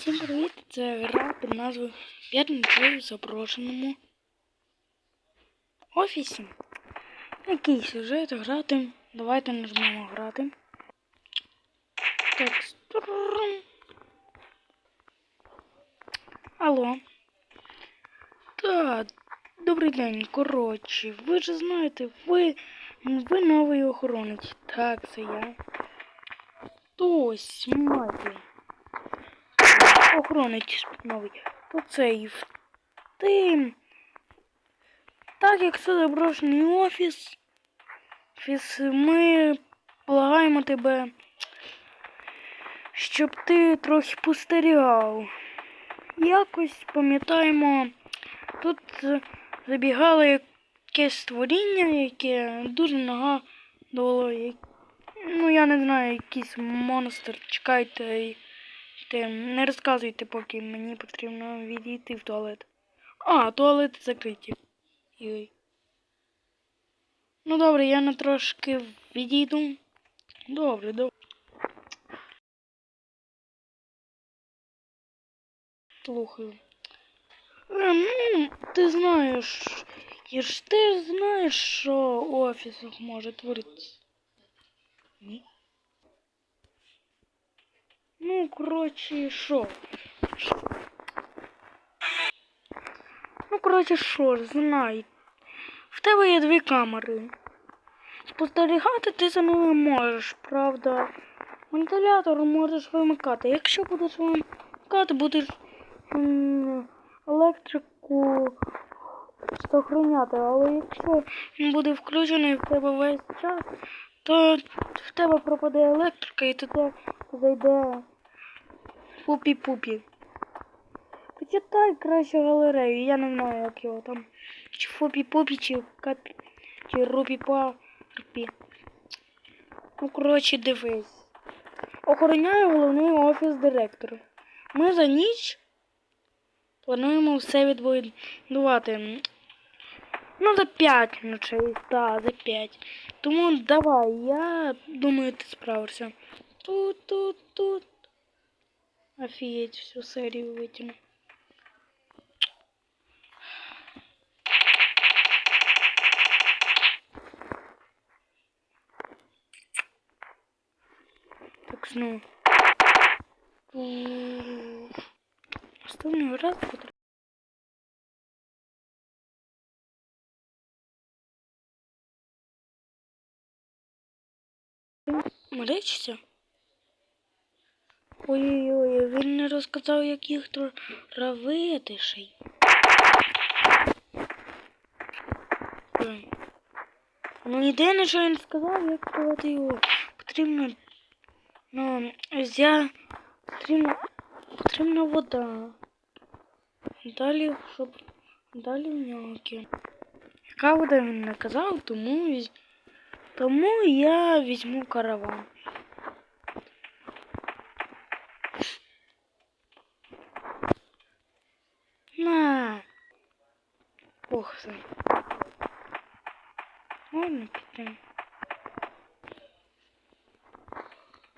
Всім привіт! Це гра під назвою П'ятниця в запрошеному офісі. Який сюжет грати? Давайте нажмемо грати. Так, стррррм. Алло. Так, добрий день. Коротше, ви ж знаєте, ви, ви новий охоронець. Так, це я. То ось, мати охоронець новий. То цей ти. Так як це заброшений офіс, офіс, ми благаємо тебе, щоб ти трохи постерігав. Якось пам'ятаємо, тут забігало якесь створіння, яке дуже нагадувало, ну я не знаю, якийсь монстр. Чекайте. І ти не розказуйте, поки мені потрібно відійти в туалет. А, туалети закриті. Йой. Ну добре, я на трошки відійду. Добре, добре. Слухаю. Е, ну, ти знаєш, я ж ти знаєш, що в офісах може творитися. Ні? Ну, коротше, що? Ну, коротше, що знай. В тебе є дві камери. Спостерігати ти за ними можеш, правда. Вентилятор можеш вимикати. Якщо будеш вимикати, будеш електрику зберігати. Але якщо він буде включений в тебе весь час, то в тебе пропаде електрика і туди зайде пупі-пупі. Почитай краще галерею, я не знаю, як його там. Чи фупі-пупі, чи капі, чи рупі-парпі. Ну, коротше, дивись. Охороняє головний офіс директора. Ми за ніч плануємо все відбудувати. Ну, за 5 ночей, так, за 5. Тому давай, я думаю, ти справишся. Тут, тут, тут. Офигеть, всю серию вытяну. Так, ну... Остальную раз, который... Мы лечимся? Ой-ой-ой, він не розказав, як їх травити ще й. Ну, єдине, що він сказав, як травити його. Потрібно, ну, взя... Потрібно, потрібна вода. Далі, щоб... Далі в нього. Яка вода він не казав, тому, тому я візьму караван. На. Ох, ним. Ладно, підемо.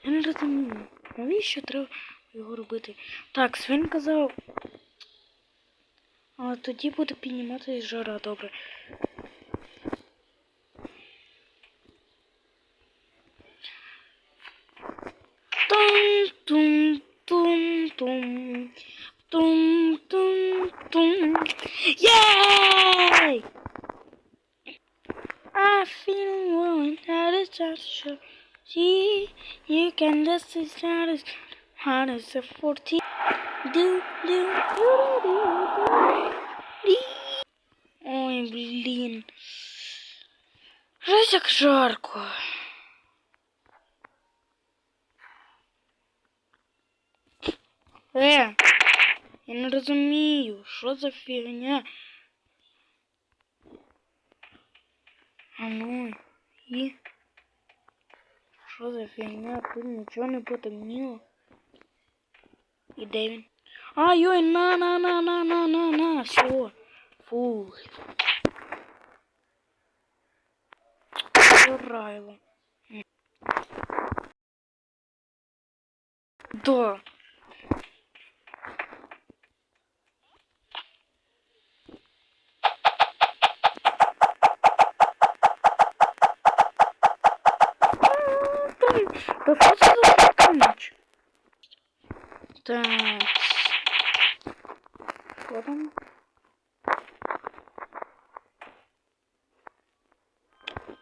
Я не розумію. Навіщо треба його робити? Так, свин казав. А тоді буде підніматися жара, добре. I feel one that is just so See, you can just as hard as hard as a forty. Do do do do do. Ді. Ой, блін. Жесть як жарко. Е, я не розумію, що за фігня. А ну, і... Що за фігня? Тут нічого не потемніло. І де він? А, йой, на, на, на, на, на, на, на, все. Фух. Райло. Да. Да что это за ключ? Так. Что там?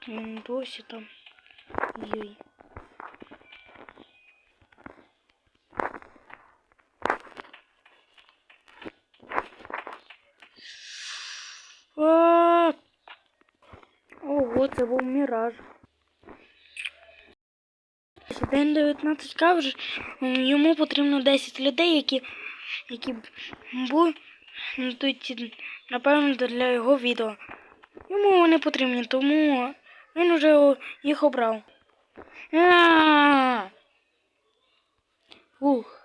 Виндосе там. Ей. А. О, вот его мираж. День 19 каже, йому потрібно 10 людей, які, які будуть, напевно, для його відео. Йому вони потрібні, тому він вже їх обрав. Ух.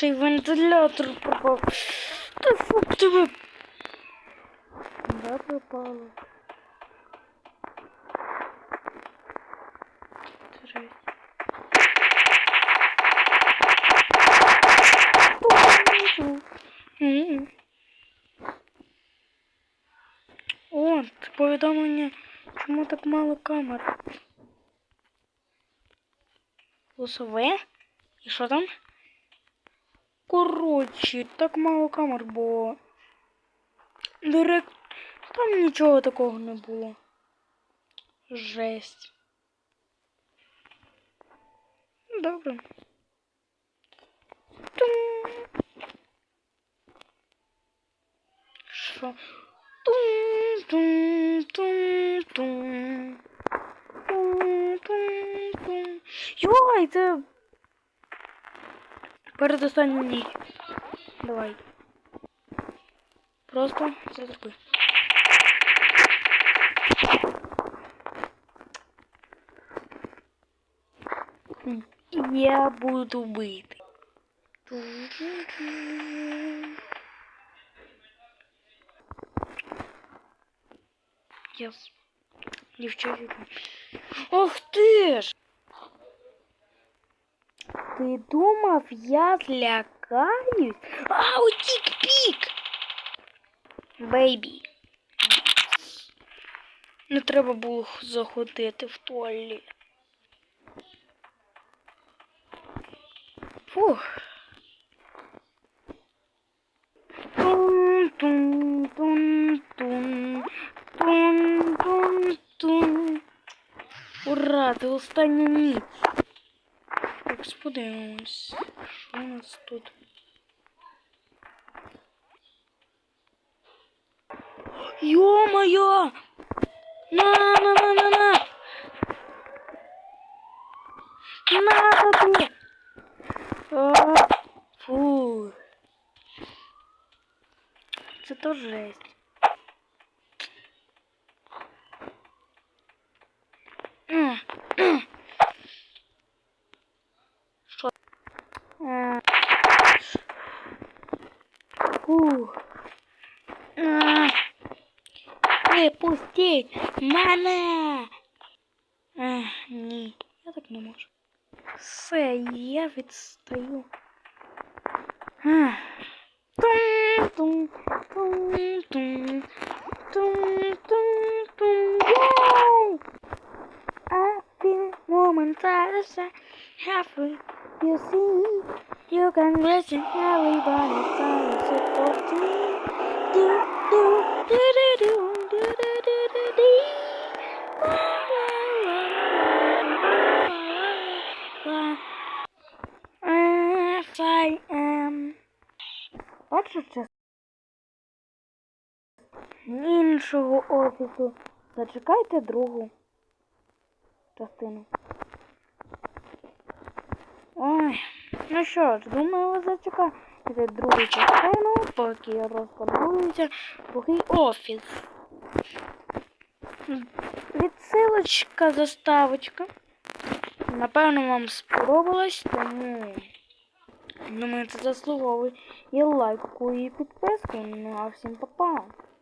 Ще й вентилятор пропав. Та фук тебе. Да, пропало. Жесть. М. О, повідомлення, чому так мало камер. Голосове? І що там? Коротше, так мало камер, бо директ там нічого такого не було. Жесть. Добре. Тум. Що? Тум-тум-тум-тум. Тум-тум-тум. Йой, це передостань мені. Давай. Просто затрапи. Я буду бити. Я yes. не вчера. Ох ты ж! Ти думав, я злякаюсь? А, утік пік! Бейбі. Не треба було заходити в туалет. Фух. Тун-тун-тун-тун. Тун-тун-тун. Ура, це остання ніч. Так, сподивимось. Що у нас тут? Ё-моё! На-на-на-на-на! На тобі! Фу. Це то жесть. Випустіть мене! Ех, ні, я так не можу. Все, я відстаю. Ех. Тум-тум, тум-тум, тум-тум-тум. Yay! I feel momentarily happy. You see, you can listen everybody sounds so forty. Do do do do do do I am Перша частина іншого офісу. Зачекайте другу частину. Ой, ну що ж, думаю, ви зачекаєте другу частину, поки розподобується другий офіс. Відсилочка, заставочка. Напевно, вам сподобалось, тому думаю, це заслуговує лайку, і підписку. Ну а всім па-па!